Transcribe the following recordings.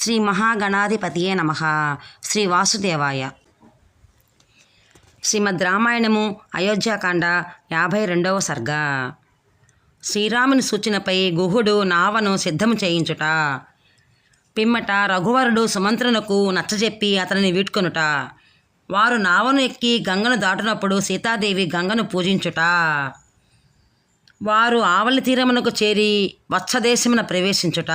శ్రీ మహాగణాధిపతియే నమ. శ్రీ వాసుదేవాయ. శ్రీమద్ రామాయణము అయోధ్యాకాండ యాభై రెండవ సర్గ. శ్రీరాముని సూచనపై గుహుడు నావను సిద్ధము చేయించుట. పిమ్మట రఘువరుడు సుమంత్రునకు నచ్చజెప్పి అతనిని వీడ్కొనుట. వారు నావను ఎక్కి గంగను దాటునప్పుడు సీతాదేవి గంగను పూజించుట. వారు ఆవలి తీరమునకు చేరి వత్సదేశమున ప్రవేశించుట.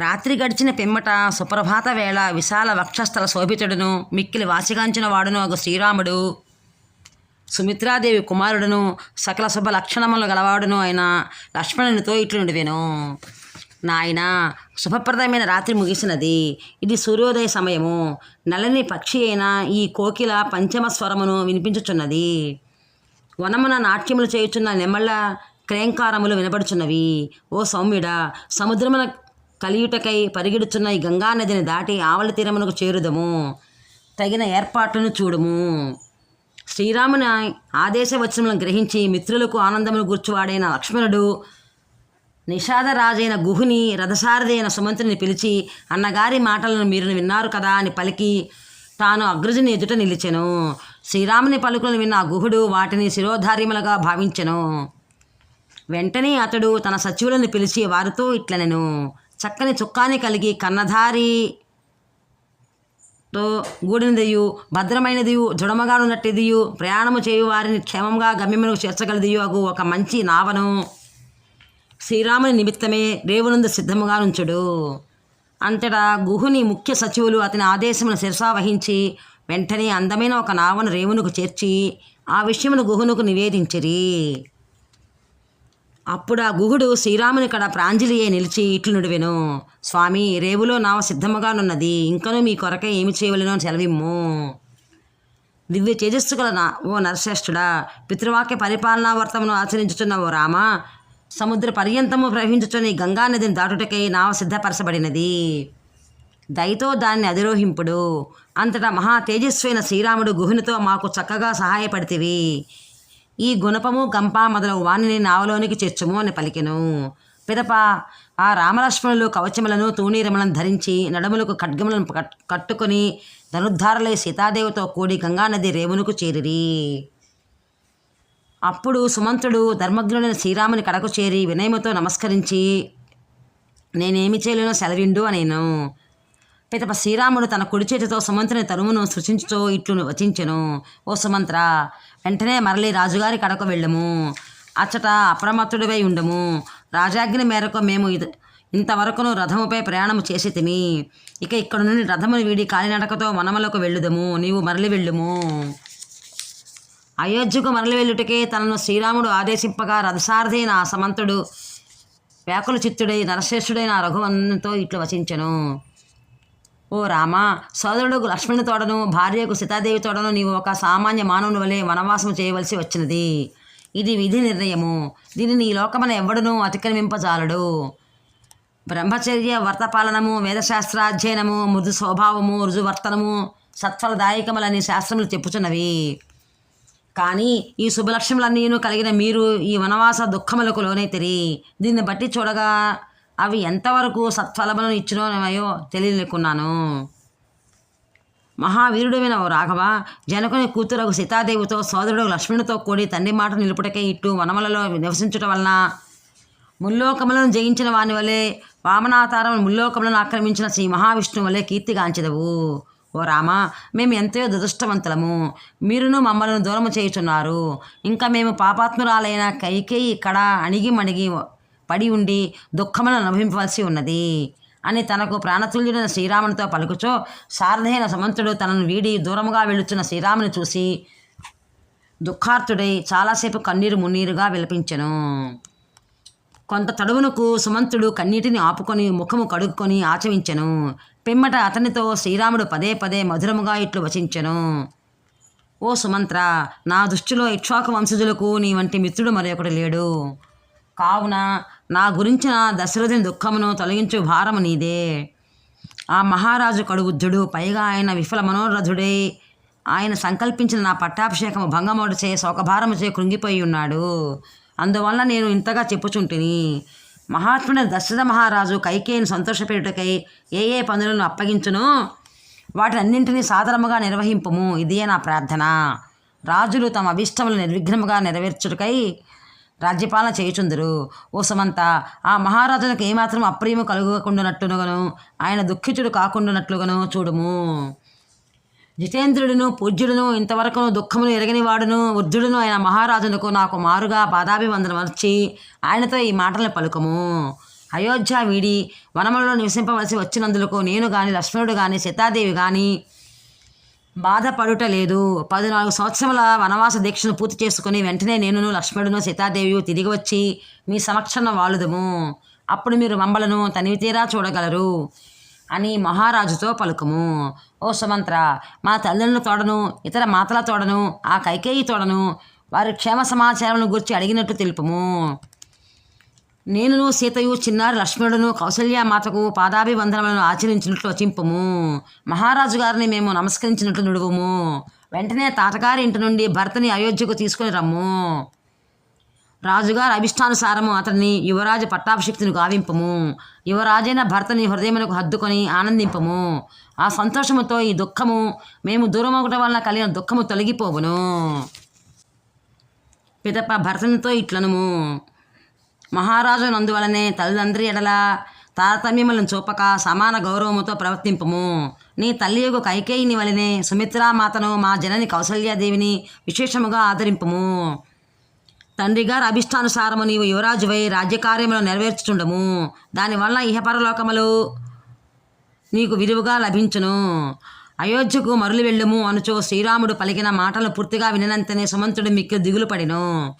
రాత్రి గడిచిన పిమ్మట సుప్రభాత వేళ విశాల వక్షస్థల శోభితుడును మిక్కిలి వాసిగాంచిన వాడును ఒక శ్రీరాముడు. సుమిత్రాదేవి కుమారుడును సకల శుభ లక్షణములు గలవాడును అయిన లక్ష్మణునితో ఇట్లు నుండివెను నాయన శుభప్రదమైన రాత్రి ముగిసినది. ఇది సూర్యోదయ సమయము. నలని పక్షి అయిన ఈ కోకిల పంచమ స్వరమును వినిపించుచున్నది. వనమున నాట్యములు చేయుచున్న నెమళ్ళ క్రేంకారములు వినబడుచున్నవి. ఓ సౌమ్యుడా సముద్రమున కలియుటకై పరిగెడుచున్న ఈ గంగా నదిని దాటి ఆవలి తీరమునకు చేరుదము. తగిన ఏర్పాట్లను చూడుము. శ్రీరాముని ఆదేశవచనములను గ్రహించి మిత్రులకు ఆనందమును గుర్చువాడైన లక్ష్మణుడు నిషాదరాజైన గుహుని రథసారథి అయిన సుమంతుని పిలిచి అన్నగారి మాటలను మీరు విన్నారు కదా అని పలికి తాను అగ్రజుని ఎదుట నిలిచెను. శ్రీరాముని పలుకులను విన్న గుహుడు వాటిని శిరోధార్యములుగా భావించెను. వెంటనే అతడు తన సచివులను పిలిచి వారితో ఇట్లనెను. చక్కని చుక్కాని కలిగి కన్నధారి తో గూడినదియు భద్రమైనదియు జుడమగానున్నట్టిదియు ప్రయాణము చేయు వారిని క్షేమంగా గమ్యమునకు చేర్చగలదియు అగు ఒక మంచి నావను. శ్రీరాముని నిమిత్తమే రేవునందు సిద్ధముగా నుంచుడు. అంతటా గుహుని ముఖ్య సచివులు అతని ఆదేశమును శిరసా వహించి వెంటనే అందమైన ఒక నావను రేవునకు చేర్చి ఆ విషయమును గుహునుకు నివేదించిరి. అప్పుడు ఆ గుహుడు శ్రీరాముని కడ ప్రాంజలియే నిలిచి ఇట్లు నుడివెను స్వామి రేవులో నావ సిద్ధముగానున్నది. ఇంకనూ మీ కొరకే ఏమి చేయవలెనో సెలవిమ్ము. దివ్య తేజస్సు గల నా ఓ నరశ్రేష్ఠుడా పితృవాక్య పరిపాలనా వర్తమును ఆచరించుచున్న ఓ రామ సముద్ర పర్యంతము ప్రవహించుచుని గంగానదిని గంగా నదిని దాటుటకై నావ సిద్ధపరచబడినది. దయతో దాన్ని అధిరోహింపుడు. అంతటా మహా తేజస్వైన శ్రీరాముడు గుహునితో మాకు చక్కగా సహాయపడితివి. ఈ గుణపము గంప మొదలగు వాణిని నావలోనికి చేర్చుము అని పలికెను. పిదప ఆ రామలక్ష్మణులు కవచములను తూణీరములను ధరించి నడుములకు ఖడ్గములను కట్- కట్టుకొని ధనుద్ధారలై సీతాదేవితో కూడి గంగానది రేవునకు చేరిరి. అప్పుడు సుమంతుడు ధర్మజ్ఞుడైన శ్రీరాముని కడకు చేరి వినయముతో నమస్కరించి నేనేమి చేయలేనో సెలవిండు అనేను. పితప శ్రీరాముడు తన కుడి చేతితో సుమంతుని తరుమును సృష్టించుతో ఇట్లు వచించెను. ఓ సుమంత్ర వెంటనే మరలి రాజుగారి కడకు వెళ్ళము. అచ్చట అప్రమత్తుడివై ఉండము. రాజాగ్ని మేరకు మేము ఇంతవరకును రథముపై ప్రయాణము చేసి తిని ఇక ఇక్కడ నుండి రథమును వీడి కాలినడకతో వనములకు వెళ్ళుదము. నీవు మరలి వెళ్ళుము. అయోధ్యకు మరలి వెళ్ళుటకే తనను శ్రీరాముడు ఆదేశింపగా రథసారథైన ఆ సమంతుడు వ్యాకుల చిత్తుడై నరశ్రేష్ఠుడైన రఘువంతో ఇట్లు వచించెను. ఓ రామ సోదరుడు లక్ష్మణుని తోడను భార్యకు సీతాదేవి తోడను నీవు ఒక సామాన్య మానవుని వలె వనవాసం చేయవలసి వచ్చినది. ఇది విధి నిర్ణయము. దీనిని ఈ లోకమన ఎవడునూ అతిక్రమింపజాలడు. బ్రహ్మచర్య వ్రతపాలనము వేదశాస్త్రాధ్యయనము మృదు స్వభావము రుజువర్తనము సత్ఫలదాయకములని శాస్త్రములు చెప్పుచున్నవి. కానీ ఈ శుభలక్ష్యములన్నీను కలిగిన మీరు ఈ వనవాస దుఃఖములకు లోనైతిరి. దీన్ని బట్టి చూడగా అవి ఎంతవరకు సత్ఫలములను ఇచ్చినోనయో తెలియలేకున్నాను. మహావీరుడమైన ఓ రాఘవ జనకుని కూతురకు సీతాదేవితో సోదరుడు లక్ష్మణుడితో కూడి తండ్రి మాట నిలుపుటకే ఇట్టు వనములలో నివసించటం వలన ముల్లోకములను జయించిన వాని వలె వామనాతారం ముల్లోకములను ఆక్రమించిన శ్రీ మహావిష్ణువు వలె కీర్తిగాంచెదవు ఓ రామ మేము ఎంతో దురదృష్టవంతులము. మీరును మమ్మల్ని దూరము చేయుచున్నారు. ఇంకా మేము పాపాత్మురాలైన కైకేయి ఇక్కడ అణిగి మణిగి పడి ఉండి దుఃఖమును అనుభవింపవలసి ఉన్నది. అని తనకు ప్రాణతుల్యుడైన శ్రీరామునితో పలుకుచో శారదైన సమంతుడు తనను వీడి దూరముగా వెళ్ళుచున్న శ్రీరాముని చూసి దుఃఖార్తుడై చాలాసేపు కన్నీరు మున్నీరుగా విలపించెను. కొంత తడువునకు సుమంతుడు కన్నీటిని ఆపుకొని ముఖము కడుక్కొని ఆచవించెను పిమ్మట అతనితో శ్రీరాముడు పదే పదే మధురముగా ఇట్లు వచించెను. ఓ సుమంత్ర నా దృష్టిలో ఇక్ష్వాకు వంశజులకు నీ వంటి మిత్రుడు మరొకడు లేడు. కావున నా గురించిన దశరథుని దుఃఖమును తొలగించు భారము నీదే. ఆ మహారాజు కడుగుజ్జుడు పైగా ఆయన విఫల మనోరథుడై. ఆయన సంకల్పించిన నా పట్టాభిషేకము భంగమోడుచే శోకభారముచే కృంగిపోయి ఉన్నాడు. అందువల్ల నేను ఇంతగా చెప్పుచుంటిని. మహాత్ముడైన దశరథ మహారాజు కైకేయిని సంతోషపెట్టుటకై ఏ ఏ పనులను అప్పగించునో వాటినన్నింటినీ సాధారణముగా నిర్వహింపము. ఇదే నా ప్రార్థన. రాజులు తమ అభిష్టములు నిర్విఘ్నముగా నెరవేర్చుటకై రాజ్యపాలన చేయుచుందరు. ఓ సమంత ఆ మహారాజులకు ఏమాత్రం అప్రియము కలుగకుండానట్టునుగాను ఆయన దుఃఖితుడు కాకుండానట్లుగాను చూడుము. జితేంద్రుడును పూజ్యుడును ఇంతవరకు దుఃఖమును ఎరగని వాడును వృద్ధుడును ఆయన మహారాజునకు నాకు మారుగా పాదాభివందనం వచ్చి ఆయనతో ఈ మాటలను పలుకము. అయోధ్య వీడి వనములలో నివసింపవలసి వచ్చినందులకు నేను గాని లక్ష్మణుడు గాని సీతాదేవి గాని బాధపడుట లేదు పద్నాలుగు సంవత్సరముల వనవాస దీక్షను పూర్తి చేసుకుని వెంటనే నేనును లక్ష్మణును సీతాదేవి తిరిగి వచ్చి మీ సమక్షంలో వాలుదము అప్పుడు మీరు మమ్మలను తనివి తీరా చూడగలరు అని మహారాజుతో పలుకము. ఓ సుమంత్ర మా తల్లులను తోడను ఇతర మాతల తోడను ఆ కైకేయి తోడను వారి క్షేమ సమాచారం గురించి అడిగినట్టు తెలుపము. నేనును సీతయు చిన్నారి లక్ష్మణుడును కౌసల్యామాతకు పాదాభివందనములను ఆచరించినట్లు వచింపము. మహారాజు గారిని మేము నమస్కరించినట్లు నుడువుము. వెంటనే తాతగారి ఇంటి నుండి భర్తని అయోధ్యకు తీసుకుని రమ్ము. రాజుగారి అభిష్టానుసారము అతన్ని యువరాజు పట్టాభిషిక్తిని గావింపము. యువరాజైన భర్తని హృదయమునకు హద్దుకొని ఆనందింపము. ఆ సంతోషముతో ఈ దుఃఖము మేము దూరం వలన కలిగిన దుఃఖము తొలగిపోవును. పిదప భర్తనితో ఇట్లనుము. మహారాజు నందువలనే తల్లిదండ్రి ఎడల తారతమ్యములను చూపక సమాన గౌరవముతో ప్రవర్తింపము. నీ తల్లి యొక్క కైకేయిని వలనే సుమిత్రామాతను మా జనని కౌసల్యాదేవిని విశేషముగా ఆదరింపము. తండ్రి గారి అభిష్టానుసారము నీవు యువరాజువై రాజ్యకార్యములు నెరవేర్చుచుండము. దానివల్ల ఇహపరలోకములు నీకు విలువగా లభించును. అయోధ్యకు మరలి వెళ్ళుము అనుచో శ్రీరాముడు పలికిన మాటలు పూర్తిగా విననంతనే సుమంతుడు మిక్కి దిగులు పడిను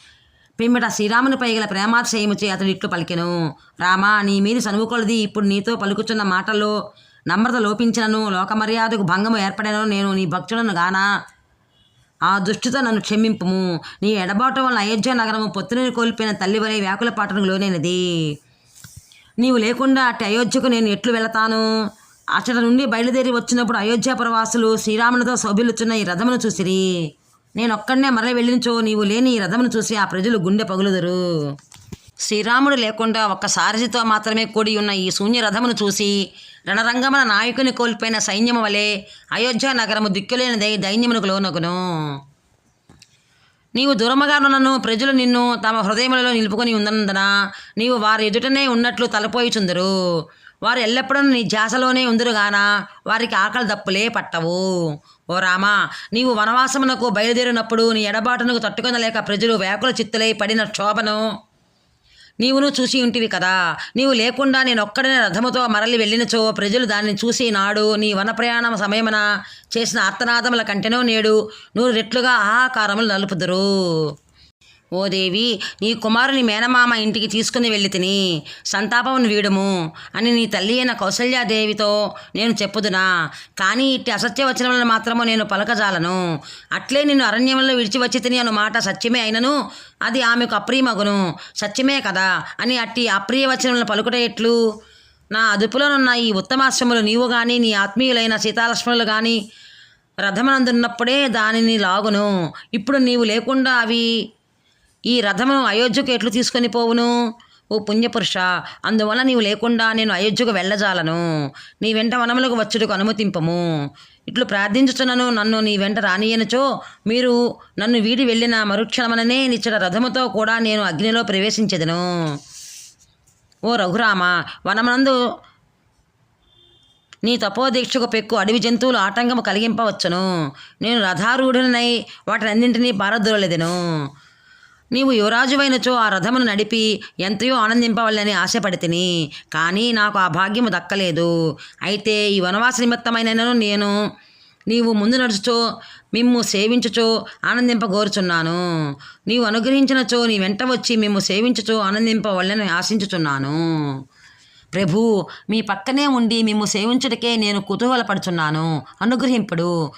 పిమ్మట శ్రీరామునిపై గల ప్రేమాతిశయముచే అతడు ఇట్లు పలికెను. రామా నీ మీద సనువుకొలది ఇప్పుడు నీతో పలుకుచున్న మాటల్లో నమ్రత లోపించినను లోకమర్యాదకు భంగము ఏర్పడను నేను నీ భక్తులను గానా? ఆ దృష్టితో నన్ను క్షమింపుము. నీ ఎడబాటు వలన అయోధ్య నగరము పొత్తుని కోల్పోయిన తల్లి వలె వ్యాకుల పాటను లోనైనది. నీవు లేకుండా అట్టి అయోధ్యకు నేను ఎట్లు వెళతాను? అచ్చట నుండి బయలుదేరి వచ్చినప్పుడు అయోధ్య ప్రవాసులు శ్రీరామునితో శోభిల్లుచున్న ఈ రథమును చూసిరి. నేను ఒక్కడనే మరల వెళ్ళించో నీవు లేని ఈ రథమును చూసి ఆ ప్రజలు గుండె పగులుదరు. శ్రీరాముడు లేకుండా ఒక్క సారథితో మాత్రమే కూడి ఉన్న ఈ శూన్య రథమును చూసి రణరంగమున నాయకుని కోల్పోయిన సైన్యము వలె అయోధ్య నగరము దిక్కులేనిదై దైన్యమునకు లోనగును. నీవు దూరముగానున్నను ప్రజలు నిన్ను తమ హృదయములలో నిలుపుకొని ఉన్నందున నీవు వారి ఎదుటనే ఉన్నట్లు తలపోయిచుందరు. వారు ఎల్లప్పుడూ నీ ధ్యాసలోనే ఉందరుగాన వారికి ఆకలి దప్పులే పట్టవు. ఓ రామా నీవు వనవాసమునకు బయలుదేరినప్పుడు నీ ఎడబాటునకు తట్టుకొనలేక ప్రజలు వ్యాకుల చిత్తులై పడిన క్షోభను నీవును చూసి ఉంటివి కదా. నీవు లేకుండా నేను ఒక్కడనే రథముతో మరలి వెళ్ళినచో ప్రజలు దానిని చూసి నాడు నీ వన ప్రయాణం సమయమున చేసిన ఆర్తనాదముల కంటెనో నేడు నూరు రెట్లుగా ఆహాకారములు నలుపుదురు. ఓ దేవి నీ కుమారుని మేనమామ ఇంటికి తీసుకుని వెళ్ళి తిని సంతాపమును వీడుము అని నీ తల్లి అయిన కౌసల్యాదేవితో నేను చెప్పుదునా. కానీ ఇట్టి అసత్య వచనములను మాత్రము నేను పలకజాలను. అట్లే నిన్ను అరణ్యంలో విడిచి వచ్చి తిని అను మాట సత్యమే అయినను అది ఆమెకు అప్రియమగును. సత్యమే కదా అని అట్టి అప్రియ వచనములను పలుకుట ఎట్లు? నా అదుపులోనున్న ఈ ఉత్తమాశ్రములు నీవు కానీ నీ ఆత్మీయులైన సీతాలక్ష్మణులు కానీ రథమనందున్నప్పుడే దానిని లాగును. ఇప్పుడు నీవు లేకుండా అవి ఈ రథమును అయోధ్యకు ఎట్లు తీసుకొని పోవును? ఓ పుణ్యపురుష అందువల్ల నీవు లేకుండా నేను అయోధ్యకు వెళ్ళజాలను. నీ వెంట వనములకు వచ్చుటకు అనుమతింపము. ఇట్లు ప్రార్థించుచున్నను నన్ను నీ వెంట రానియనచో మీరు నన్ను వీడి వెళ్ళిన మరుక్షణమననే నిచ్చిన రథముతో కూడా నేను అగ్నిలో ప్రవేశించదను. ఓ రఘురామ వనమనందు నీ తపోదీక్షకు పెక్కు అడవి జంతువులు ఆటంకము కలిగింపవచ్చును. నేను రథారూఢునై వాటినన్నింటినీ పారదోలెదను నీవు యువరాజువైనచో ఆ రథమును నడిపి ఎంతయో ఆనందింపవలని ఆశపడితిని. కానీ నాకు ఆ భాగ్యము దక్కలేదు. అయితే ఈ వనవాస నిమిత్తమైనను నేను నీవు ముందు నడుచుచో మిమ్ము సేవించుచో ఆనందింపగోరుచున్నాను. నీవు అనుగ్రహించినచో నీ వెంట వచ్చి మిమ్ము సేవించుచో ఆనందింపవలని ఆశించుచున్నాను. ప్రభు మీ పక్కనే ఉండి మిమ్ము సేవించుటకే నేను కుతూహలపడుచున్నాను. అనుగ్రహింపుడు.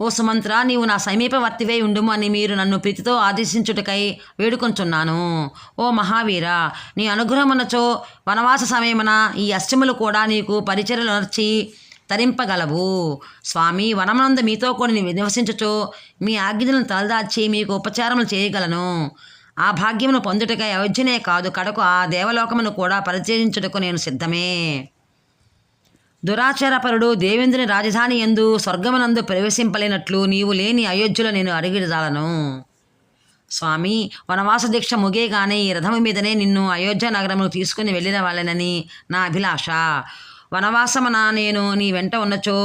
ఓ సుమంత్ర నీవు నా సమీపవర్తివై ఉండుము అని మీరు నన్ను ప్రీతితో ఆదేశించుటకై వేడుకొంచున్నాను. ఓ మహావీర నీ అనుగ్రహమునచో వనవాస సమయమున ఈ అష్టములు కూడా నీకు పరిచయలు నర్చి తరింపగలవు. స్వామి వనమునందు మీతో కూడా నివసించచో మీ ఆజ్ఞలను తలదాచి మీకు ఉపచారములు చేయగలను. ఆ భాగ్యమును పొందుటకై అయోధ్యనే కాదు కడకు ఆ దేవలోకమును కూడా పరిచయించుటకు నేను సిద్ధమే. దురాచారపరుడు దేవేంద్రుని రాజధాని ఎందు స్వర్గమునందు ప్రవేశింపలేనట్లు నీవు లేని అయోధ్యలో నేను అడిగిడదాలను స్వామి వనవాస దీక్ష ముగేగానే ఈ రథము మీదనే నిన్ను అయోధ్య నగరమును తీసుకుని వెళ్ళిన వాళ్ళనని నా అభిలాష. వనవాసమున నేను నీ వెంట ఉన్నచో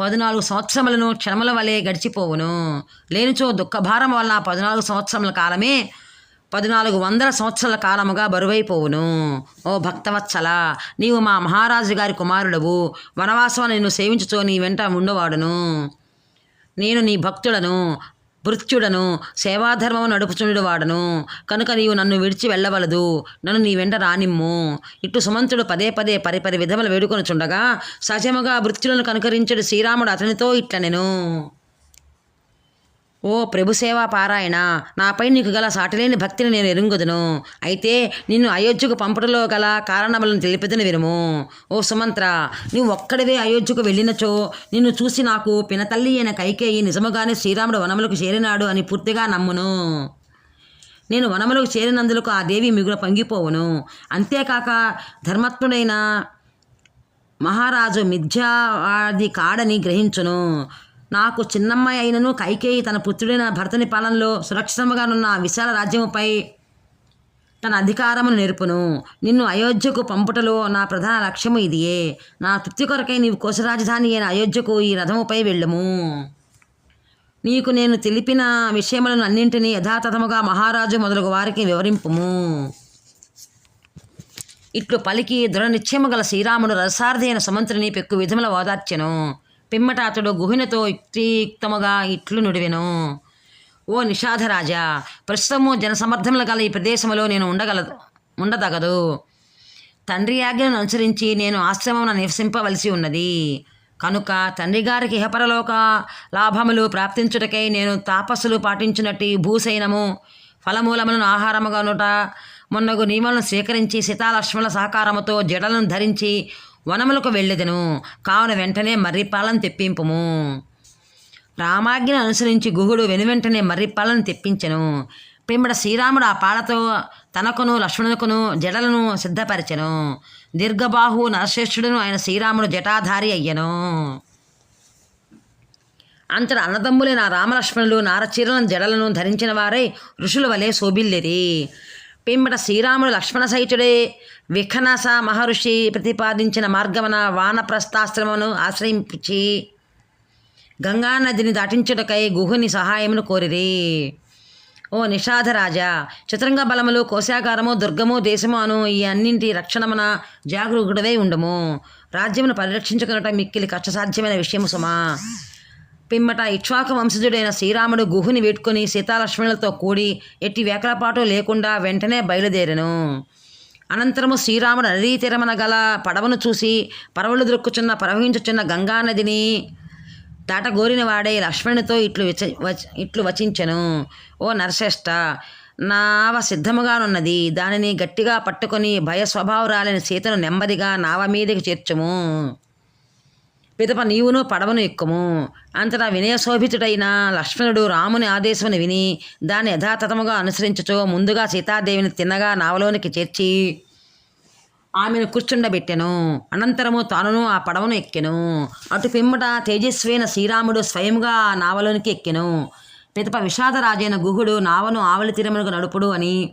పద్నాలుగు సంవత్సరములను క్షణముల వలె గడిచిపోవును. లేనిచో దుఃఖభారం వలన పద్నాలుగు సంవత్సరముల కాలమే పద్నాలుగు వందల సంవత్సరాల కాలముగా బరువైపోవును. ఓ భక్తవత్సల నీవు మా మహారాజు గారి కుమారుడవు. వనవాసం నిన్ను సేవించుచో నీ వెంట ఉండవాడును. నేను నీ భక్తుడను భృత్యుడను సేవాధర్మము నడుపుచుండు వాడను కనుక నీవు నన్ను విడిచి వెళ్ళవలదు. నన్ను నీ వెంట రానిమ్ము. ఇటు సుమంతుడు పదే పదే పరిపరి విధములు వేడుకొని చుండగా సహజముగా భృత్యులను కనుకరించుడు శ్రీరాముడు అతనితో ఇట్లనెను. ఓ ప్రభుసేవా పారాయణ నాపై నీకు గల సాటిలేని భక్తిని నేను ఎరుంగుదును. అయితే నిన్ను అయోధ్యకు పంపటలో గల కారణములను తెలిపిదని వినుము. ఓ సుమంత్ర నువ్వు ఒక్కడివే అయోధ్యకు వెళ్ళినచో నిన్ను చూసి నాకు పినతల్లి అయిన కైకేయి నిజముగానే శ్రీరాముడు వనములకు చేరినాడు అని పూర్తిగా నమ్మును. నేను వనములకు చేరినందులకు ఆ దేవి మిగులు పొంగిపోవును. అంతేకాక ధర్మత్ముడైన మహారాజు మిథ్యావాది కాడని గ్రహించును. నాకు చిన్నమ్మాయి అయినను కైకేయి తన పుత్రుడైన భర్తని పాలనలో సురక్షితముగానున్న విశాల రాజ్యముపై తన అధికారమును నేర్పును. నిన్ను అయోధ్యకు పంపుటలో నా ప్రధాన లక్ష్యము ఇదియే. నా తృప్తి కొరకై నీవు కోశ రాజధాని అయిన అయోధ్యకు ఈ రథముపై వెళ్ళము. నీకు నేను తెలిపిన విషయములను అన్నింటినీ యథాతథముగా మహారాజు మొదలగు వారికి వివరింపుము. ఇట్లు పలికి దృఢ నిశ్చయము గల శ్రీరాముడు రసార్థైన అయిన సుమంత్రిని పెక్కు విధముల ఓదార్చెను. పిమ్మట అతడు గుహినతో యుక్తియుక్తముగా ఇట్లు నుడివెను. ఓ నిషాధరాజా ప్రస్తుతము జనసమర్థములు గల ఈ ప్రదేశంలో నేను ఉండగలదు ఉండదగదు. తండ్రి ఆజ్ఞను అనుసరించి నేను ఆశ్రమమున నివసింపవలసి ఉన్నది. కనుక తండ్రి గారికి ఇహపరలోక లాభములు ప్రాప్తించుటకై నేను తాపస్సులు పాటించినట్టు భూసైనము ఫలమూలములను ఆహారముగానుట మొన్నగు నియమాలను స్వీకరించి సీతాలక్ష్మణుల సహకారముతో జడలను ధరించి వనములకు వెళ్ళెదను. కావున వెంటనే మర్రిపాలను తెప్పింపుము. రామాజ్ఞను అనుసరించి గుహుడు వెనువెంటనే మర్రిపాలను తెప్పించెను. పిమ్మట శ్రీరాముడు ఆ పాలతో తనకును లక్ష్మణుకును జడలను సిద్ధపరిచెను. దీర్ఘబాహు నరశ్రేష్ఠుడును ఆయన శ్రీరాముడు జటాధారి అయ్యను. అంతట అన్నదమ్ములైన రామలక్ష్మణులు నారచీరలను జడలను ధరించిన వారై ఋషుల వలె శోభిల్లిరి. పిమ్మట శ్రీరాముడు లక్ష్మణ సహితుడే విఖనస మహర్షి ప్రతిపాదించిన మార్గమున వానప్రస్థాశ్రమను ఆశ్రయించి గంగా నదిని దాటించుటకై గుహుని సహాయమును కోరిరి. ఓ నిషాధరాజా చతురంగ బలములు కోశాగారము దుర్గము దేశము అను ఈ అన్నింటి రక్షణమున జాగరూకుడవై ఉండము. రాజ్యమును పరిరక్షించుకున్నట మిక్కిలి కష్టసాధ్యమైన విషయము సుమా. పిమ్మట ఇక్ష్వాక వంశజుడైన శ్రీరాముడు గుహుని వేట్టుకుని సీతాలక్ష్మణులతో కూడి ఎట్టి వేకలపాటు లేకుండా వెంటనే బయలుదేరెను. అనంతరము శ్రీరాముడు నదీ తీరమన గల పడవను చూసి పరవలు దొరుకుచున్న ప్రవహించుచున్న గంగానదిని దాటగోరిన వాడే లక్ష్మణునితో ఇట్లు విచ ఇట్లు వచించెను. ఓ నరశ్రేష్ట నావ సిద్ధముగానున్నది. దానిని గట్టిగా పట్టుకొని భయ స్వభావరాలని సీతను నెమ్మదిగా నావ మీదకి చేర్చుము. పిదప నీవును పడవను ఎక్కుము. అంతటా వినయశోభితుడైన లక్ష్మణుడు రాముని ఆదేశమును విని దాన్ని యథాతథముగా అనుసరించుచో ముందుగా సీతాదేవిని తిన్నగా నావలోనికి చేర్చి ఆమెను కూర్చుండబెట్టెను. అనంతరము తానును ఆ పడవను ఎక్కెను. అటు పిమ్మట తేజస్వైన శ్రీరాముడు స్వయంగా ఆ నావలోనికి ఎక్కెను. పిదప విషాదరాజైన గుహుడు నావను ఆవలి తీరమునకు నడుపుడు అని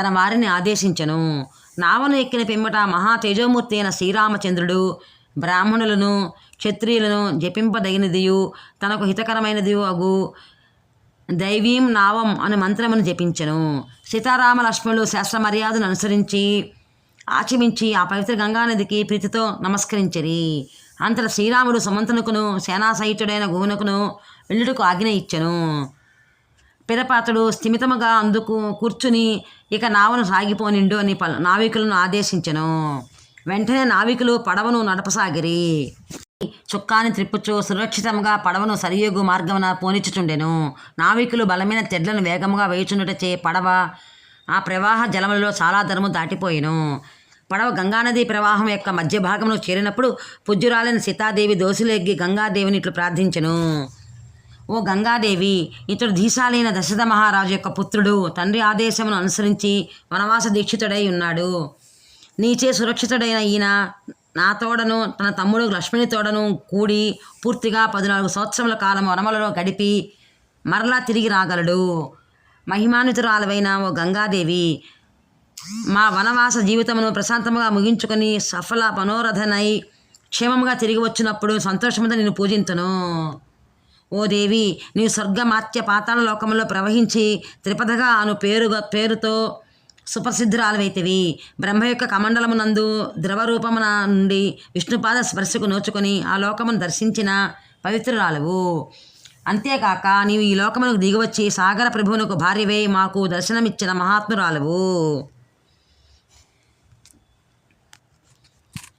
తన వారిని ఆదేశించెను. నావను ఎక్కిన పిమ్మట మహా తేజోమూర్తి అయిన శ్రీరామచంద్రుడు బ్రాహ్మణులను క్షత్రియులను జపింపదగినదియు తనకు హితకరమైనదియు అగు. దైవీం నావం అనే మంత్రమును జపించెను. సీతారామ లక్ష్మణులు శాస్త్ర మర్యాదను అనుసరించి ఆచమించి ఆ పవిత్ర గంగానదికి ప్రీతితో నమస్కరించిరి. అంతట శ్రీరాముడు సుమంతునుకును సేనాసహితుడైన గుహునకును వెళ్ళుటకు ఆజ్ఞ ఇచ్చను. పిరపాతుడు స్థిమితముగా అందుకు కూర్చుని ఇక నావను సాగిపోనిండు అని పలు నావికులను ఆదేశించెను. వెంటనే నావికులు పడవను నడపసాగిరి. చుక్కాని త్రిప్పుచు సురక్షితంగా పడవను సరియోగు మార్గమున పోనిచ్చుచుండెను. నావికులు బలమైన తెడ్లను వేగముగా వేయుచుండుటచే పడవ ఆ ప్రవాహ జలములలో చాలా ధరము దాటిపోయెను. పడవ గంగానది ప్రవాహం యొక్క మధ్య భాగంలో చేరినప్పుడు పుజ్జురాలైన సీతాదేవి దోసులెగ్గి గంగాదేవిని ఇట్లు ప్రార్థించెను. ఓ గంగాదేవి ఇతడు ధీశాలైన దశరథ మహారాజు యొక్క పుత్రుడు తండ్రి ఆదేశమును అనుసరించి వనవాస దీక్షితుడై ఉన్నాడు. నీచే సురక్షితుడైన ఈయన నా తోడను తన తమ్ముడు లక్ష్మణి తోడను కూడి పూర్తిగా పద్నాలుగు సంవత్సరముల కాలం వనమలలో గడిపి మరలా తిరిగి రాగలడు. మహిమానితురాలవైన ఓ గంగాదేవి మా వనవాస జీవితమును ప్రశాంతముగా ముగించుకొని సఫల మనోరథనై క్షేమముగా తిరిగి వచ్చినప్పుడు సంతోషముతో నేను పూజించను ఓ దేవి నీవు స్వర్గమాత్య పాతాళ లోకంలో ప్రవహించి త్రిపదగా అను పేరుగా పేరుతో సుప్రసిద్ధురాలవైతివి. బ్రహ్మ యొక్క కమండలమునందు ద్రవరూపమున నుండి విష్ణుపాద స్పర్శకు నోచుకొని ఆ లోకమును దర్శించిన పవిత్రురాలవు. అంతేకాక నీవు ఈ లోకమునకు దిగివచ్చి సాగర ప్రభువునకు భార్యవై మాకు దర్శనమిచ్చిన మహాత్మురాలవు.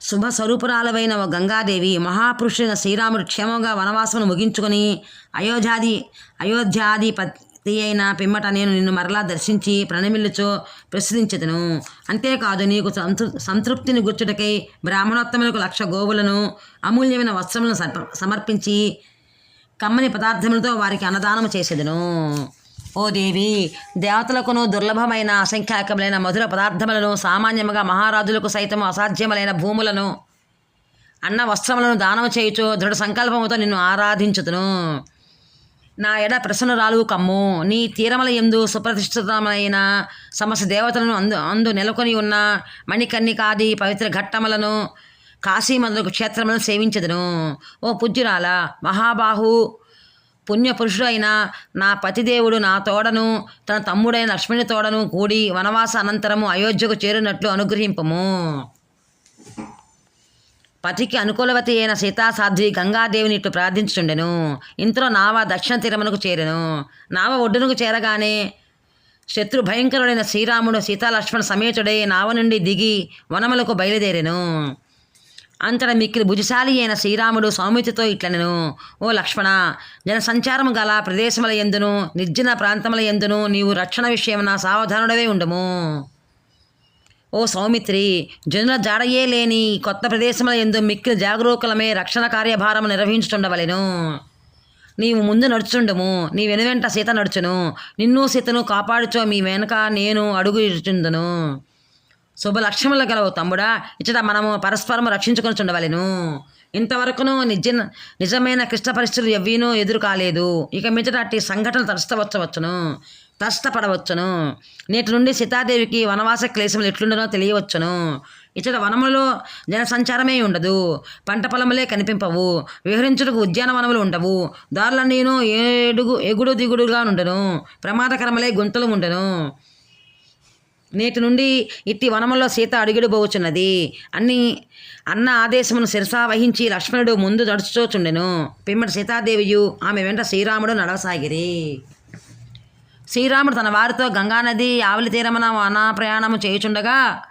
శుభ స్వరూపురాలవైన ఓ గంగాదేవి మహాపురుషుడైన శ్రీరాముడు క్షేమంగా వనవాసమును ముగించుకొని అయోధ్యాది అయోధ్యాధిపతి అయిన పిమ్మట నేను నిన్ను మరలా దర్శించి ప్రణమిల్లుచో ప్రసిద్ధించదును. అంతేకాదు నీకు సంతృప్తిని గుర్చుటకై బ్రాహ్మణోత్తములకు లక్ష గోవులను అమూల్యమైన వస్త్రములను సమర్పించి కమ్మని పదార్థములతో వారికి అన్నదానము చేసేదను. ఓ దేవి దేవతలకును దుర్లభమైన అసంఖ్యాకములైన మధుర పదార్థములను సామాన్యముగా మహారాజులకు సైతం అసాధ్యములైన భూములను అన్న వస్త్రములను దానము చేయుచు దృఢ సంకల్పముతో నిన్ను ఆరాధించుతును నా ఎడ ప్రసన్నురాలు కమ్ము. నీ తీరమల ఎందు సుప్రతిష్ఠితమైన సమస్త దేవతలను అందు అందు నెలకొని ఉన్న మణికర్ణికాది పవిత్ర ఘట్టములను కాశీ క్షేత్రములను సేవించదును. ఓ పూజ్యురాల మహాబాహు పుణ్యపురుషుడు అయిన నా పతిదేవుడు నా తోడను తన తమ్ముడైన లక్ష్మణి తోడను కూడి వనవాస అనంతరము అయోధ్యకు చేరినట్లు అనుగ్రహింపము. పతికి అనుకూలవతి అయిన సీతాసాధ్వి గంగాదేవిని ఇట్లు ప్రార్థించుండెను ఇంతలో నావ దక్షిణ తీరమునకు చేరెను. నావ ఒడ్డునకు చేరగానే శత్రు భయంకరుడైన శ్రీరాముడు సీతాలక్ష్మణ సమేతుడై నావ నుండి దిగి వనములకు బయలుదేరెను. అంతట మిక్కిలి భుజశాలి అయిన శ్రీరాముడు సౌమితితో ఇట్లనెను. ఓ లక్ష్మణ జనసంచారము గల ప్రదేశముల ఎందును నిర్జన ప్రాంతముల ఎందును నీవు రక్షణ విషయమున సావధానుడవే ఉండము. ఓ సౌమిత్రి జనుల జాడయే లేని కొత్త ప్రదేశముల ఎందు మిక్కిలి జాగరూకులమే రక్షణ కార్యభారము నిర్వహించుండవలెను నీవు ముందు నడుచుండము నీ వెనువెంట సీత నడుచును నిన్ను సీతను కాపాడుచో మీ వెనక నేను అడుగు ఇచ్చుందును శుభలక్ష్యములు గలవు తమ్ముడా ఇచ్చట మనము పరస్పరము రక్షించుకొని చుండవలెను ఇంతవరకును నిజ నిజమైన క్లిష్ట పరిస్థితులు ఎవ్వీనూ ఎదురు కాలేదు ఇక మించట అట్టి సంఘటనలు తరచవచ్చవచ్చును తష్టపడవచ్చును నేటి నుండి సీతాదేవికి వనవాస క్లేశములు ఎట్లుండనో తెలియవచ్చును. ఇచ్చట వనములో జనసంచారమే ఉండదు. పంట పొలములే కనిపింపవు. విహరించుటకు ఉద్యానవనములు ఉండవు. దారులన్నీను ఏడుగు ఎగుడు దిగుడుగా ఉండను ప్రమాదకరములే గుంతలు ఉండను. నేటి నుండి ఇట్టి వనములో సీత అడుగుడు పోవచ్చున్నది అన్ని అన్న ఆదేశమును శిరసా వహించి లక్ష్మణుడు ముందు నడుచుచోచుండెను. పిమ్మటి సీతాదేవియు ఆమె వెంట శ్రీరాముడు నడవసాగిరి. శ్రీరాముడు తన వారితో గంగానది ఆవలి తీరమున వన ప్రయాణము చేయుచుండగా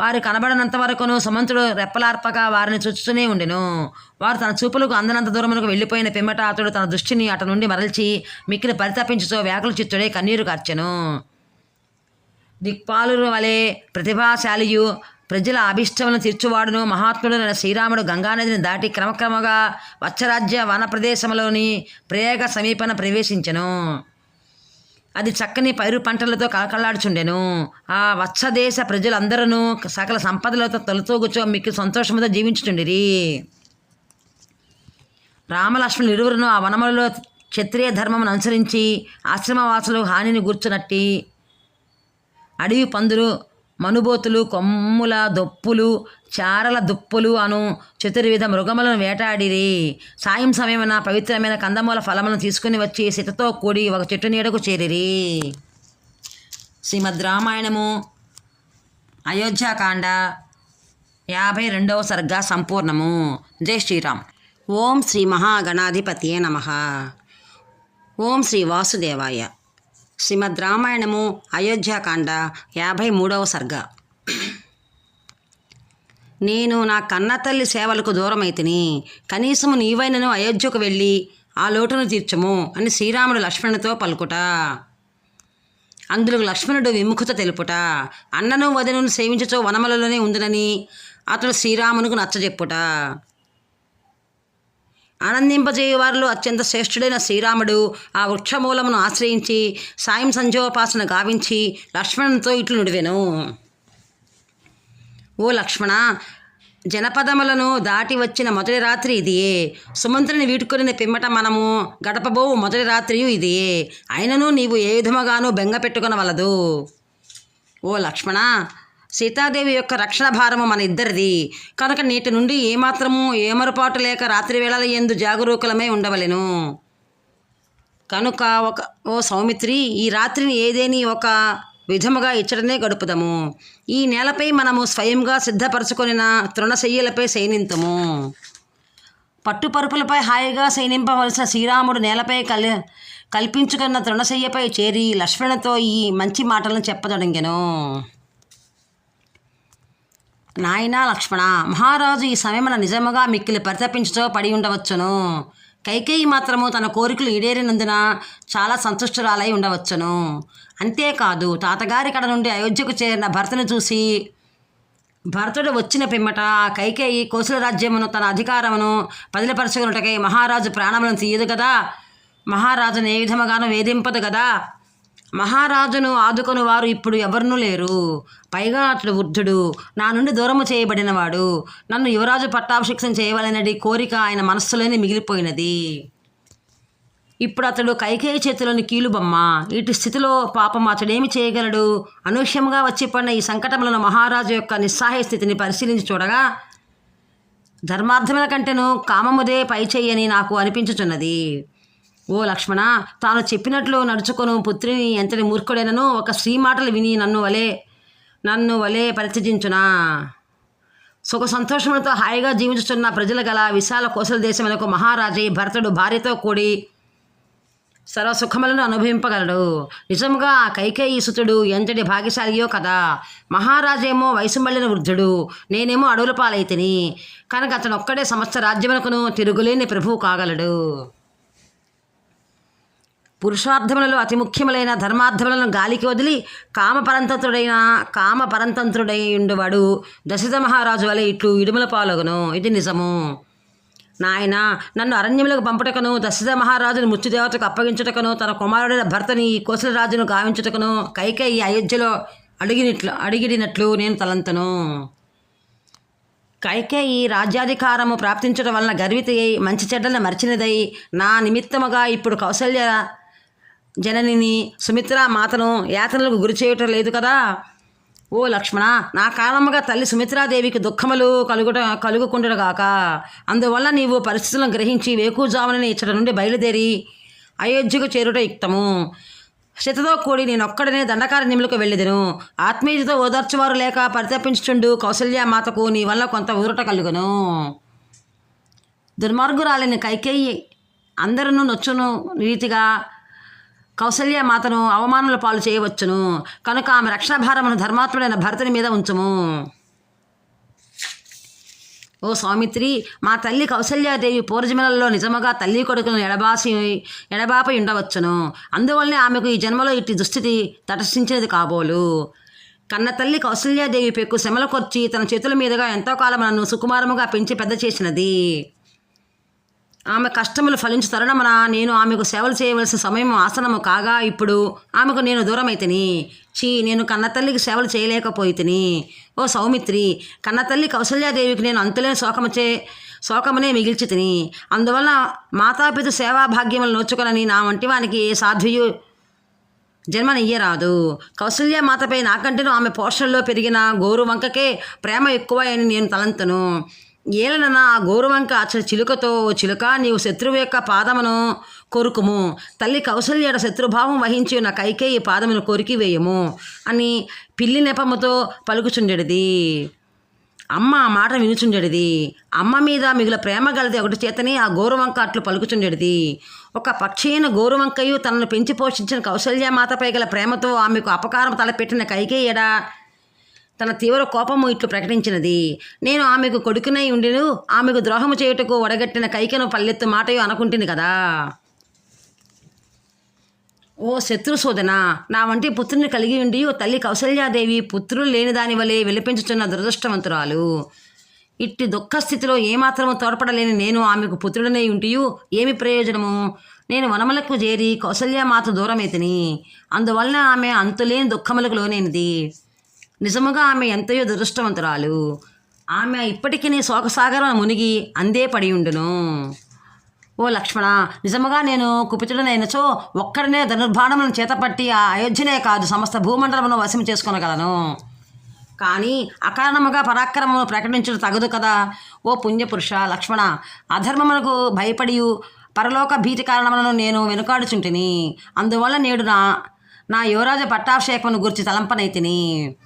వారు కనబడనంత వరకును సుమంతుడు రెప్పలార్పక వారిని చూచుతూనే ఉండెను. వారు తన చూపులకు అందనంత దూరమునకు వెళ్ళిపోయిన పిమ్మట అతడు తన దృష్టిని అటు నుండి మరల్చి మిక్కిలి పరితపించుతో వ్యాకుల చిత్తుడే కన్నీరు కార్చెను. దిక్పాలురు వలె ప్రతిభాశాలియు ప్రజల అభిష్టములను తీర్చువాడును మహాత్ముడైన శ్రీరాముడు గంగానదిని దాటి క్రమక్రమగా వత్సరాజ్య వన ప్రదేశంలోని ప్రేగ సమీపన ప్రవేశించెను. అది చక్కని పైరు పంటలతో కలకలాడుచుండెను. ఆ వత్సదేశ ప్రజలందరూ సకల సంపదలతో తొలతూగుచో మీకు సంతోషముతో జీవించుచుండిరి. రామలక్ష్మణులు ఇరువురును ఆ వనములలో క్షత్రియ ధర్మమును అనుసరించి ఆశ్రమవాసులు హానిని గుర్చునట్టి అడవి పందులు మనుబోతులు కొమ్ముల దొప్పులు చారల దుప్పులు అను చతుర్విధ మృగములను వేటాడిరి. సాయం సమయమున పవిత్రమైన కందమూల ఫలములను తీసుకుని వచ్చి సితతో కూడి ఒక చెట్టు నీడకు చేరిరి. శ్రీమద్ రామాయణము అయోధ్యాకాండ యాభై రెండవ సర్గ సంపూర్ణము. జై శ్రీరామ్. ఓం శ్రీ మహాగణాధిపతియే నమ. ఓం శ్రీ వాసుదేవాయ. శ్రీమద్ రామాయణము అయోధ్యాకాండ యాభై మూడవ సర్గ. నేను నా కన్నతల్లి సేవలకు దూరమైతిని. కనీసము నీవైనను అయోధ్యకు వెళ్ళి ఆ లోటును తీర్చము అని శ్రీరాముడు లక్ష్మణునితో పలుకుట. అందులో లక్ష్మణుడు విముఖత తెలుపుట. అన్నను వదనును సేవించుచో వనమలలోనే ఉందినని అతడు శ్రీరామునకు నచ్చజెప్పుట. ఆనందింపజేయవారిలో అత్యంత శ్రేష్ఠుడైన శ్రీరాముడు ఆ వృక్షమూలమును ఆశ్రయించి సాయం సంజోపాసన గావించి లక్ష్మణునితో ఇట్లు నుడివెను. ఓ లక్ష్మణ జనపదములను దాటి వచ్చిన మొదటి రాత్రి ఇదియే. సుమంత్రుని వీడుకొనిన పిమ్మట మనము గడపబోవు మొదటి రాత్రియు ఇదియే. అయినను నీవు ఏ విధముగానూ బెంగ పెట్టుకొనవలదు. ఓ లక్ష్మణ సీతాదేవి యొక్క రక్షణ భారము మన ఇద్దరిది. కనుక నేటి నుండి ఏమాత్రము ఏమరపాటు లేక రాత్రి వేళల ఎందు జాగరూకులమై ఉండవలెను. కనుక ఒక ఓ సౌమిత్రి ఈ రాత్రిని ఏదేని ఒక విధముగా ఇచ్చటనే గడుపుదము. ఈ నేలపై మనము స్వయంగా సిద్ధపరచుకొనిన తృణశయ్యలపై శయనింతము. పట్టుపరుపులపై హాయిగా శయనింపవలసిన శ్రీరాముడు నేలపై కల్ కల్పించుకున్న తృణశయ్యపై చేరి లక్ష్మణతో ఈ మంచి మాటలను చెప్పదొడంగెను. నాయనా లక్ష్మణ మహారాజు ఈ సమయమున నిజముగా మిక్కిలి పరితపించుతో పడి ఉండవచ్చును. కైకేయి మాత్రము తన కోరికలు ఈడేరినందున చాలా సంతుష్టురాలై ఉండవచ్చును. అంతేకాదు తాతగారి కడ నుండి అయోధ్యకు చేరిన భర్తను చూసి భరతుడు వచ్చిన పిమ్మట ఆ కైకేయి కోసల రాజ్యమును తన అధికారమును పదిలపరచుకున్నటకై మహారాజు ప్రాణములను తీయదు కదా? మహారాజును ఏ విధముగాను వేధింపదు కదా? మహారాజును ఆదుకొని వారు ఇప్పుడు ఎవరునూ లేరు. పైగా అతడు వృద్ధుడు. నా నుండి దూరము చేయబడినవాడు. నన్ను యువరాజు పట్టాభిషిక్షం చేయవలనడి కోరిక ఆయన మనస్సులోనే మిగిలిపోయినది. ఇప్పుడు అతడు కైకేయి చేతిలోని కీలుబొమ్మ. ఇటు స్థితిలో పాపం అతడేమి చేయగలడు? అనూహ్యంగా వచ్చి పడిన ఈ సంకటములను మహారాజు యొక్క నిస్సహాయ స్థితిని పరిశీలించి చూడగా ధర్మార్థముల కంటేను కామముదే పై చెయ్యని నాకు అనిపించుచున్నది. ఓ లక్ష్మణ తాను చెప్పినట్లు నడుచుకొను పుత్రిని ఎంతటి మూర్ఖుడైనను ఒక స్త్రీ మాటలు విని నన్ను వలే నన్ను వలే పరిత్యజించునా? సుఖ సంతోషములతో హాయిగా జీవించుతున్న ప్రజలు గల విశాల కోసల దేశములకు మహారాజే భరతుడు భార్యతో కూడి సర్వ సుఖములను అనుభవింపగలడు. నిజముగా ఆ కైకేయి సుతుడు ఎంతటి భాగ్యశాలియో కదా. మహారాజేమో వయసు మళ్ళిన వృద్ధుడు నేనేమో అడవుల పాలైతిని. కనుక అతను ఒక్కడే సమస్త రాజ్యమునకును తిరుగులేని ప్రభువు కాగలడు. పురుషార్థములలో అతి ముఖ్యములైన ధర్మార్థములను గాలికి వదిలి కామపరంతంత్రుడైన కామపరంతంత్రుడై ఉండేవాడు దశరథ మహారాజు వలె ఇట్లు ఇడుమల పాలగును. ఇది నిజము. నాయన నన్ను అరణ్యములకు పంపుటకను దశరథ మహారాజును మృత్యుదేవతకు అప్పగించుటకను తన కుమారుడైన భర్తని కోసలరాజును గావించుటకను కైకేయి అయోధ్యలో అడిగినట్లు అడిగినట్లు నేను తలంతను. కైకేయి రాజ్యాధికారము ప్రాప్తించడం వలన గర్వితయ్యి మంచి చెడ్డలను మరిచినదై నా నిమిత్తముగా ఇప్పుడు కౌసల్య జననిని సుమిత్ర మాతను యాతనలకు గురి చేయటం లేదు కదా? ఓ లక్ష్మణ నా కారణముగా తల్లి సుమిత్రాదేవికి దుఃఖములు కలుగుట కలుగుకుంటుగాక అందువల్ల నీవు పరిస్థితులను గ్రహించి వేకుజామునని ఇచ్చట నుండి బయలుదేరి అయోధ్యకు చేరుట యుక్తము. శతతో కూడి నేనొక్కడనే దండకార దండకారణ్యములకు వెళ్ళెదను. ఆత్మీయతతో ఓదార్చువారు లేక పరితపించుచుండు కౌసల్య మాతకు నీ వల్ల కొంత ఊరట కలుగును. దుర్మార్గురాలిని కైకేయి అందరూ నొచ్చును రీతిగా కౌసల్య మాతను అవమానుల పాలు చేయవచ్చును. కనుక ఆమె రక్షణ భారమును ధర్మాత్ముడైన భరతుని మీద ఉంచుము. ఓ స్వామిత్రి మా తల్లి కౌసల్యాదేవి పూర్వజన్మలలో నిజముగా తల్లి కొడుకును ఎడబాసి ఎడబాపై ఉండవచ్చును. అందువల్లనే ఆమెకు ఈ జన్మలో ఇట్టి దుస్థితి తటస్థించినది కాబోలు. కన్న తల్లి కౌసల్యాదేవి పెక్కు శమలకొచ్చి కొర్చి తన చేతుల మీదుగా ఎంతో కాలం నన్ను సుకుమారముగా పెంచి పెద్ద చేసినది ఆమె కష్టములు ఫలించు తరుణమున నేను ఆమెకు సేవలు చేయవలసిన సమయం ఆసనము కాగా ఇప్పుడు ఆమెకు నేను దూరమైతిని. చీ నేను కన్నతల్లికి సేవలు చేయలేకపోయితిని. ఓ సౌమిత్రి కన్నతల్లి కౌశల్యాదేవికి నేను అంతులేని శోకముచే శోకమునే మిగిల్చి తిని అందువల్ల మాతాపిత సేవా భాగ్యములు నోచుకొనని నా వంటి వానికి ఏ సాధ్వియు జన్మనియ్యరాదు. కౌసల్య మాతపై నాకంటేను ఆమె పోషణలో పెరిగిన గోరు వంకకే ప్రేమ ఎక్కువ అని నేను తలంతను. ఏలనన ఆ గౌరవంక చిలుకతో "ఓ చిలుక నీవు శత్రువు యొక్క పాదమును కొరుకుము. తల్లి కౌశల్యడ శత్రుభావం వహించి ఉన్న కైకేయి పాదమును కొరికి వేయము అని పిల్లి నెపముతో పలుకుచుండెడిది. అమ్మ ఆ మాట వినుచుండెడిది. అమ్మ మీద మిగుల ప్రేమ గలది ఒకటి చేతని ఆ గోరువంక అట్లు పలుకుచుండెడిది. ఒక పక్షి అయిన గోరువంకయు తనను పెంచి పోషించిన కౌసల్యమాతపై గల ప్రేమతో ఆమెకు అపకారం తలపెట్టిన కైకేయడ తన తీవ్ర కోపము ఇట్లు ప్రకటించినది. నేను ఆమెకు కొడుకునై ఉండిను ఆమెకు ద్రోహము చేయుటకు ఒడగట్టిన కైకను పల్లెత్తు మాటయు అనుకుంటుంది కదా. ఓ శత్రు శోధన నా వంటి పుత్రుని కలిగి ఉండి ఓ తల్లి కౌసల్యాదేవి పుత్రులు లేని దాని వలె విలపించుచున్న దురదృష్టవంతురాలు. ఇట్టి దుఃఖ స్థితిలో ఏమాత్రము తోడ్పడలేని నేను ఆమెకు పుత్రుడనే ఉంటియు ఏమి ప్రయోజనము? నేను వనములకు చేరి కౌసల్యమాత దూరమైతిని. అందువలన ఆమె అంతులేని దుఃఖములకు లోనైనది. నిజముగా ఆమె ఎంతయో దురదృష్టవంతురాలు. ఆమె ఇప్పటికీ నీ శోకసాగరం మునిగి అందే పడి ఉండును. ఓ లక్ష్మణ నిజముగా నేను కుపితుడనైనచో ఒక్కడనే ధనుర్బాణములను చేతపట్టి ఆ అయోధ్యనే కాదు సమస్త భూమండలమును వశం చేసుకొనగలను. కానీ అకారణముగా పరాక్రమము ప్రకటించడం తగదు కదా. ఓ పుణ్యపురుష లక్ష్మణ అధర్మమునకు భయపడి పరలోక భీతి కారణములను నేను వెనుకాడుచుంటిని. అందువల్ల నేడు నా నా యువరాజ పట్టాభిషేకమును గురించి తలంపనైతిని.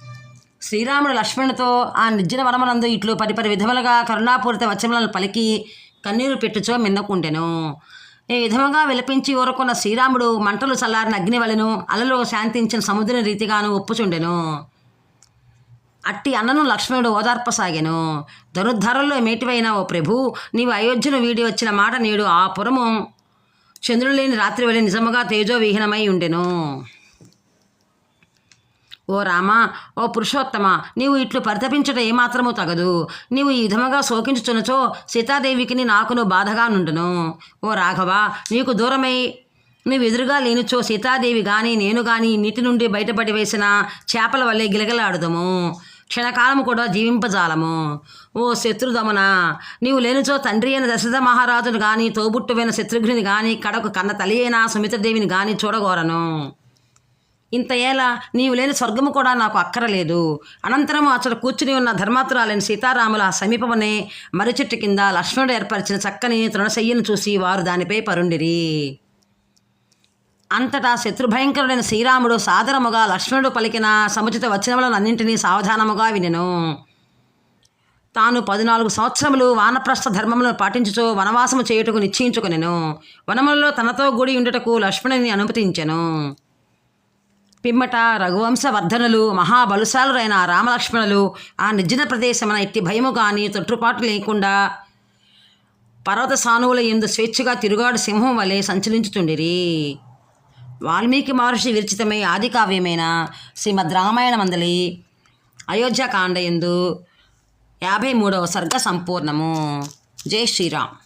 శ్రీరాముడు లక్ష్మణునితో ఆ నిర్జన వనమనందు ఇట్లు పరిపరి విధములుగా కరుణాపూరిత వచనములను పలికి కన్నీరు పెట్టుచో మిన్నకుండెను ఈ విధముగా విలపించి ఊరుకున్న శ్రీరాముడు మంటలు చల్లారిన అగ్నివలను అలలో అలలు శాంతించిన సముద్ర రీతిగాను ఒప్పుచుండెను. అట్టి అన్నను లక్ష్మణుడు ఓదార్పసాగాను. ధనుర్ధరల్లో మేటివైన ఓ ప్రభు నీవు అయోధ్యను వీడి వచ్చిన మాట నేడు ఆ పురము చంద్రుడు లేని రాత్రి వలె నిజముగా తేజోవిహీనమై ఉండెను. ఓ రామ ఓ పురుషోత్తమ నీవు ఇట్లు పరితపించట ఏమాత్రము తగదు. నీవు ఈ విధముగా శోకించుచునచో సీతాదేవికి నాకును బాధగా నుండును. ఓ రాఘవ నీకు దూరమై నువ్వు ఎదురుగా లేనిచో సీతాదేవి కానీ నేను కానీ నీటి నుండి బయటపడి వేసిన చేపల వల్లే గిలగలాడుదము. క్షణకాలము కూడా జీవింపజాలము. ఓ శత్రుదమన నీవు లేనిచో తండ్రి అయిన దశరథ మహారాజును కానీ తోబుట్టువైన శత్రుఘ్నుని కానీ కడకు కన్న తల్లి అయిన సుమిత్రదేవిని కానీ చూడగోరను. ఇంత ఏలా నీవు లేని స్వర్గము కూడా నాకు అక్కరలేదు. అనంతరం అతడు కూర్చుని ఉన్న ధర్మాతురాలైన సీతారాముల సమీపమనే మర్రి చెట్టు కింద లక్ష్మణుడు ఏర్పరిచిన చక్కని తృణశయ్యను చూసి వారు దానిపై పరుండిరి. అంతటా శత్రుభయంకరుడైన శ్రీరాముడు సాదరముగా లక్ష్మణుడు పలికిన సముచిత వచనములను అన్నింటినీ సావధానముగా వినెను. తాను పద్నాలుగు సంవత్సరములు వానప్రస్థ ధర్మములను పాటించుచో వనవాసము చేయుటకు నిశ్చయించుకొనెను. వనములలో తనతో గుడి ఉండుటకు లక్ష్మణుని అనుమతించెను. పిమ్మట రఘువంశ వర్ధనులు మహాబలుశాలురైన రామలక్ష్మణులు ఆ నిర్జన ప్రదేశమున ఎట్టి భయము కానీ తొట్టుపాటు లేకుండా పర్వత సానువుల ఎందు స్వేచ్ఛగా తిరుగాడు సింహం వలె సంచరించుతుండిరి వాల్మీకి మహర్షి విరచితమై ఆది కావ్యమైన శ్రీమద్ రామాయణ మందలి అయోధ్యకాండ ఎందు యాభై మూడవ సర్గ సంపూర్ణము. జై శ్రీరామ్.